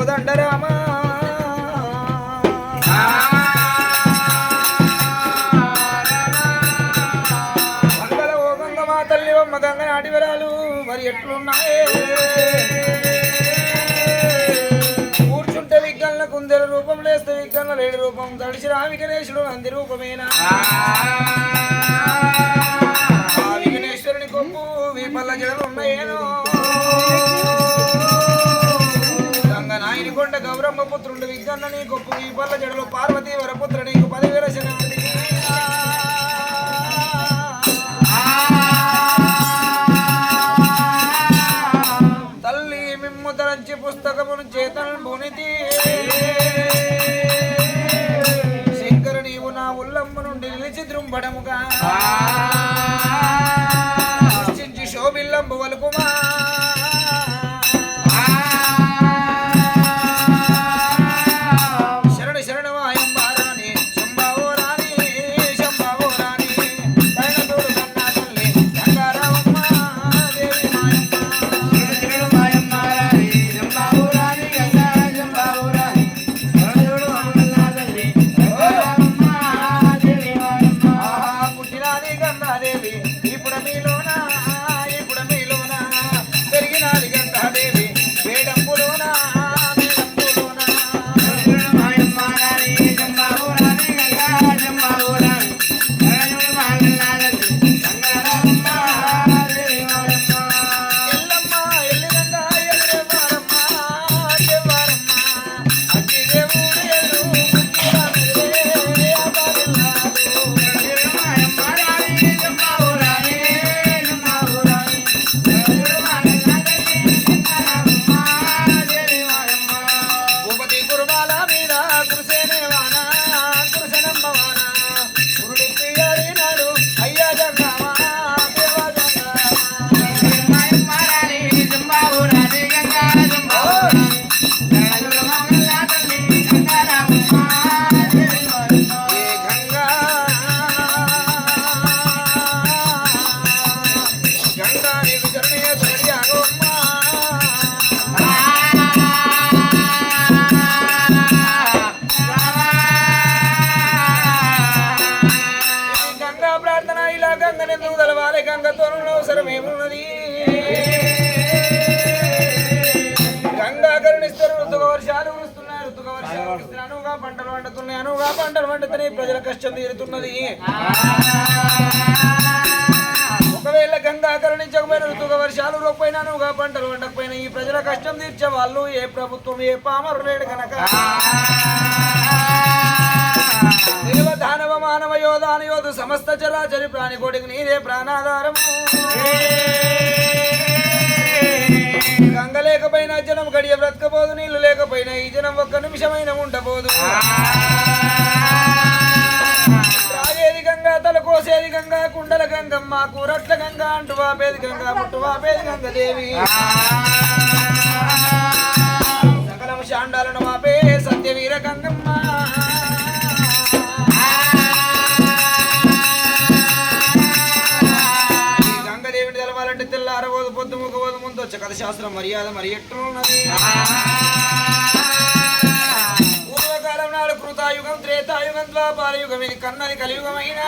కోదండరామా మంగళ ఓ గంగ మా తల్లి బొమ్మ గంగ నాటి విరాలు మరి ఎట్లున్నాయే? కూర్చుంటే విజ్ఞాన కుందరు రూపం లేస్తే విజ్ఞాన లేడి రూపం తడిచి రామికనేశుడు నంది రూపమేనా? పర్ల వీపల్ల జడలు పార్వతీ వరపుత్ర నీకు పదివేల శనార్థి తల్లి మిమ్ము తరంచి పుస్తకమును చేతను భునితి పంటలు అనువుగా పంటలు వండుతున్నాయి ప్రజల కష్టం తీరుతున్నది. ఒకవేళ గంగా కరుణించకపోయిన ఋతుగా వర్షాలు రూపైన అనువుగా పంటలు వండకపోయినా ఈ ప్రజల కష్టం తీర్చే వాళ్ళు ఏ ప్రభుత్వం ఏ పామరు లేడు కనుక దేవదానవ మానవ యోధాన యోధు సమస్త చరాచరి ప్రాణికోటికి నీదే ప్రాణాధారము. గంగ లేకపోయినా జనం గడియ బ్రతకపోదు నీళ్ళు లేకపోయినా ఈ జనం ఒక్క నిమిషమైన ఉండబోదు. త్రాగేది గంగా తల కోసేది గంగా కుండల గంగమ్మ కూరట్ల గంగా అంటు వాపేది గంగా ముట్టు వాపేది గంగ దేవి సకలం శాండాలను వాపే సత్యవీర గంగమ్మ ముఖబోదు కథ శాస్త్రం మర్యాద మరి ఎట్లున్నది పూర్వకాలం నాడు కృతాయుగం త్రేతాయుగం ద్వాపారయుగం ఇది కన్నది కలియుగమైన.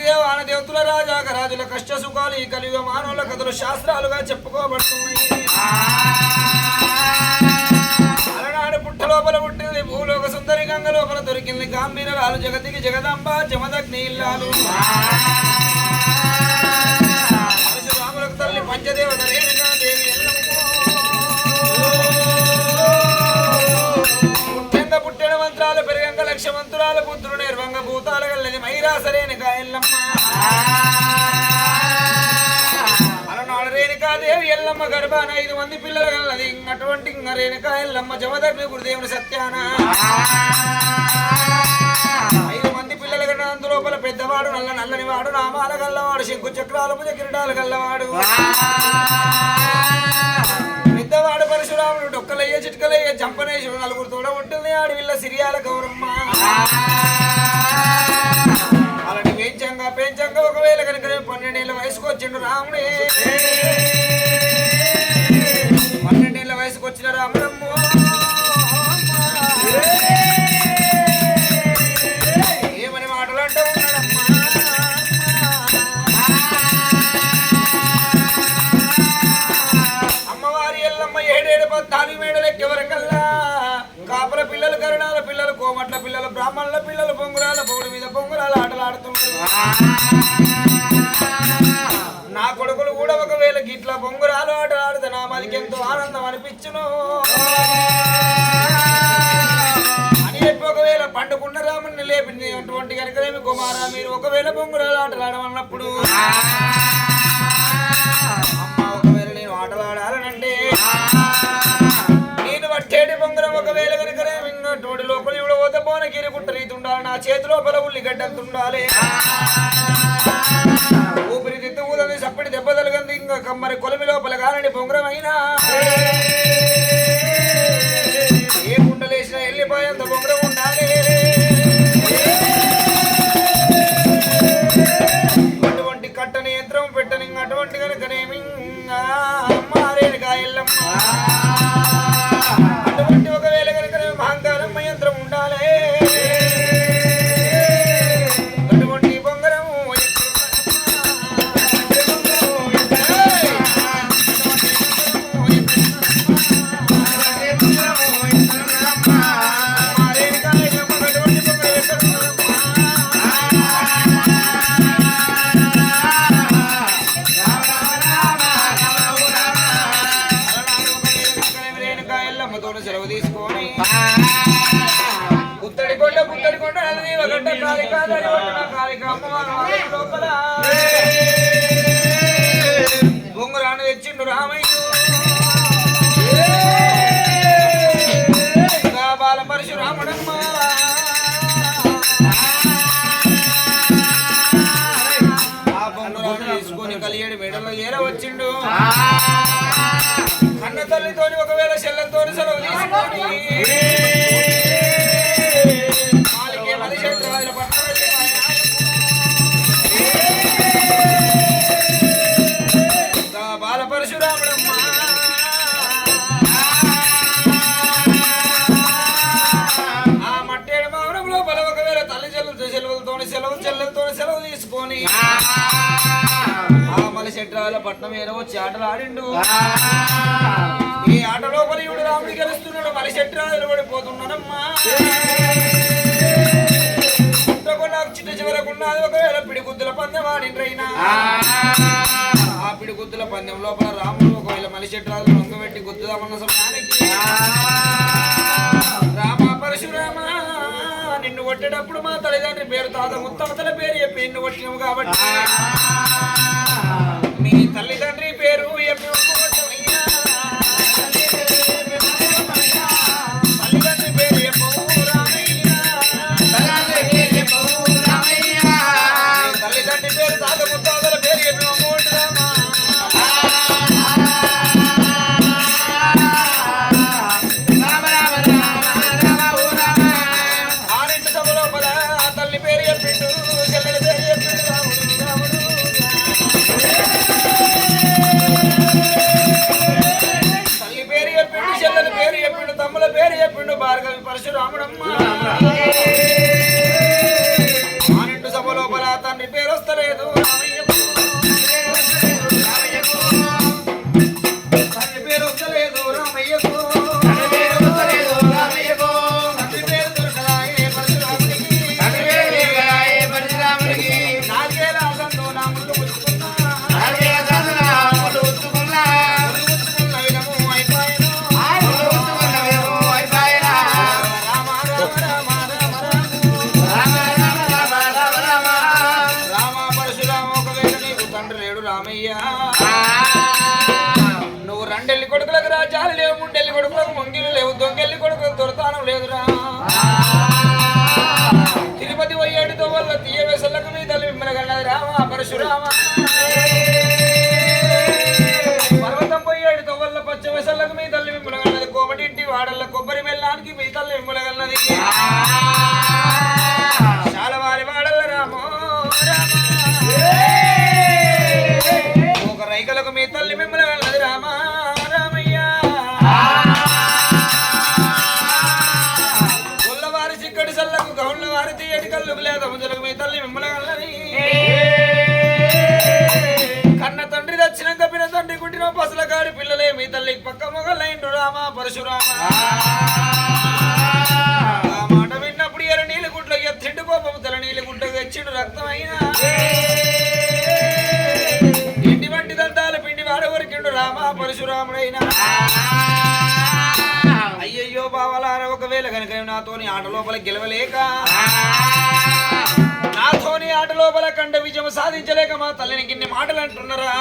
దేవాన దేవతుల రాజాక రాజుల కష్ట సుఖాలు ఈ కలియుగ మానవుల కథలు శాస్త్రాలుగా చెప్పుకోబడుతున్నాయి. అలనాడు పుట్ట లోపల పుట్టింది భూలోక సుందరి గంగ లోపల దొరికింది గాంభీరాలు జగతికి జగదంబ జమదగ్ని ఇల్లాలు. పంచదేవత రేణుగా దేవి ఎల్లమ్మో. పుట్టెంగ పుట్టెడ మంత్రాలు పెరిగంగ లక్ష మంత్రాల పుత్రుడు నిర్వంగ భూతాల గల్లది మైరాస రేణుక ఎల్లమ్మ అలనాడు రేణుకాదేవి ఎల్లమ్మ గర్భాన ఐదు మంది పిల్లలు గల్లది అటువంటి ఇంగ రేణుక ఎల్లమ్మ జమదగ్ని గురుదేవుని సత్యాన కన్నా అందులోపల పెద్దవాడు నల్ల నల్లని వాడు నామాల గల్లవాడు శంకు చక్రాలు భుజ కిరీటాలు గల్లవాడు. పెద్దవాడు పరశురాముడు డొక్కలయ్య చిట్కలయ్య జంపనేశ్వరు నలుగురు తోడ ఉంటుంది ఆడవిల్ల సిరియాల గౌరమ్మ. అలాంటి పెంచంగా పెంచంగా ఒకవేళ కనుక పన్నెండేళ్ళ వయసుకు వచ్చిండు రాముడే. బ్రాహ్మణుల పిల్లలు పొంగురాల పౌడి మీద పొంగురాల ఆటలు ఆడుతున్నారు నా కొడుకులు కూడా ఒకవేళ గిట్ల పొంగురాలు ఆటలు ఆడితే నా మదికి ఎంతో ఆనందం అనిపించును. అని చెప్పి ఒకవేళ పండుకున్న రాముని లేపినటువంటి కనుకనేమి కుమారా మీరు ఒకవేళ పొంగురాలు ఆటలు ఆడమన్నప్పుడు. అమ్మ ఒకవేళ నేను ఆటలు పోతే పోన గిరిగుట్ట రీతుండాలి నా చేతి లోపల ఉల్లిగడ్డ ఉండాలి ఊపిరితిత్తు ఊదని సప్పటి దెబ్బ తలగంది ఇంకా కమ్మరి కొలిమి లోపల కానని పొంగరం అయినా ఏ గుండలేసిన వెళ్ళిపోయేంత బొంగరం ఉండాలి. అటువంటి కట్టని యంత్రం పెట్టని అటువంటి కనుకనేమి బొంగురాను తెచ్చిండు రామయ్య ఇంకా బాల పరశురాముడమ్మ ఆ. బొంగురాను తీసుకొని కలియేడు మెడలో ఏర వచ్చిండు తల్లితోని ఒకవేళ చెల్లెలతోని సెలవు తీసుకొని చెట్రాల పట్నం ఏదో వచ్చి ఆటలు ఆడిండు. ఈ ఆట లోపల ఇవిడు రాముడు గెలుస్తున్నాడు. మలి చెట్రాలు పడిపోతున్నాడమ్మా నాకు చిన్న చివరకున్నది ఒకవేళ పిడిగుద్దుల పందెం ఆడిండ్రైనా. ఆ. పిడిగుద్దుల పందెం లోపల రాముడు ఒకవేళ మలి చెట్రాలు లొంగబెట్టి గుద్దుదామన్న సమయానికి రామ పరశురామ నిన్ను కొట్టేటప్పుడు మా తల్లిదండ్రి పేరు తాత ముత్తమతల పేరు చెప్పి నిన్ను కొట్టినావు కాబట్టి. తల్లిదండ్రి పేరు చెప్పిండు భార్గవి పరశురాముడమ్మ. ఆరింటి సభ లోపల తండ్రి పేరు వస్తలేదు పరశురామ పరశురామ. ఆ. మాట విన్నప్పుడు ఎర నీళ్ళు గుడ్ల ఎత్తిండు కోపము తల నీళ్ళు గుడ్డ తెచ్చిండు రక్తమైనా. ఇంటి వంటి దంతాల పిండి వాడ వరకిండు రామ పరశురాముడైనా. అయ్యయ్యో బావలారా ఒకవేళ కనుక నాతోని ఆట లోపల గెలవలేక నాతోని ఆట లోపల కండ విజయం సాధించలేక మా తల్లిని గిన్ని మాటలు అంటున్నారా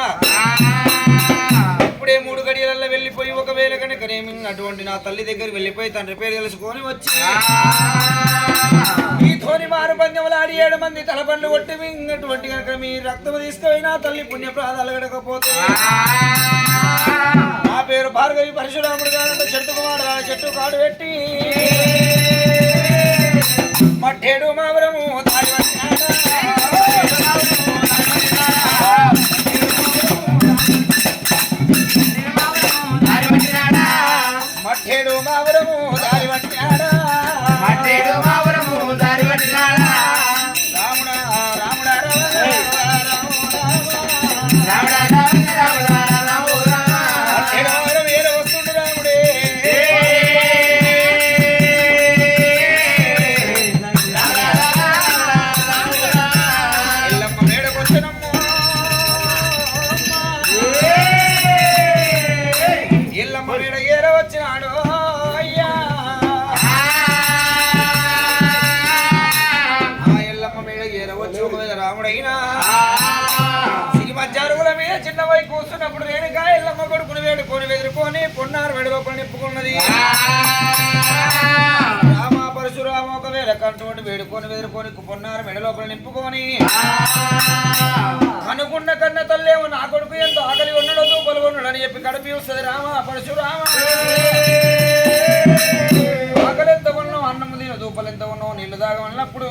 ఇప్పుడే మూడు గడియలలో వెళ్ళిపోయి ఒకవేళ కనుక నేను అటువంటి నా తల్లి దగ్గరికి వెళ్ళిపోయి తండ్రి పేరు తెలుసుకొని వచ్చి ఈ తోని మారు పందెములు ఆడి ఏడు మంది తలపండ్లు కొట్టి మింగటువంటి కనుక మీ రక్తము తీసుకుపోయి నా తల్లి పుణ్య ప్రాణాలు గడకపోతే నా పేరు భార్గవి పరశురాముడు గారంటే చెట్టు కుమారుడు ఆ చెట్టు కాడు పెట్టి. మట్టేడు మావరము ఏడు మట్టేడు మావరము కూర్చున్నప్పుడు రేణుగా ఎల్లమ్మ కొడుకుని వేడుకొని వెదురుకొని పొన్నారు వెడవకొని నిప్పుకున్నది. రామ పరశురామ ఒకవేళ కంటోటి వేడుకొని వెదురుకొని పొన్నారు మెడ లోపల నింపుకొని అనుకున్న కన్న తల్లేమో నా కొడుకు ఎంత ఆకలి ఉన్నాడో దూపలు ఉన్నాడు అని చెప్పి కడిపి వస్తుంది రామ పరశురామ. ఆకలి ఎంత ఉన్నావు అన్నం తిన దూపలు ఎంత ఉన్నావు నీళ్ళు దాగమన్నప్పుడు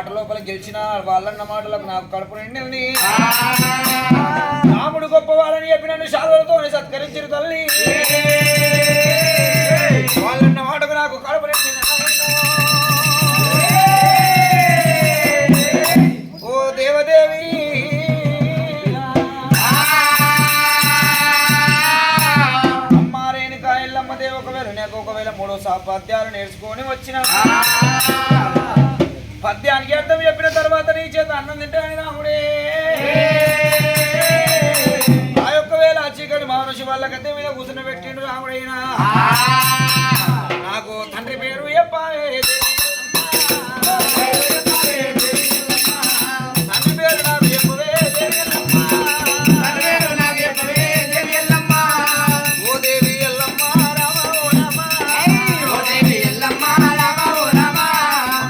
ఆట లోపల గెలిచిన వాళ్ళన్న మాటలకు నాకు కడుపు నిండింది. రాముడు గొప్పవాడని చెప్పి నన్ను శాలువలతో సత్కరించిన తల్లి. వాళ్ళన్న మాటకు నాకు కడుపు నిండింది. ఓ దేవదేవి అమ్మా రేణుకా దేవి ఒకవేళ నాకు ఒకవేళ మూడో సాపాద్యాలు నేర్చుకొని వచ్చిన పద్యానికి అర్థం చెప్పిన తర్వాత నీ చేత అన్నం తింటాను రాముడే ఆ యొక్క వేళ చీకటి మహర్షి వాళ్ళ గద్దె మీద కూర్చుని పెట్టిండు రాముడైనా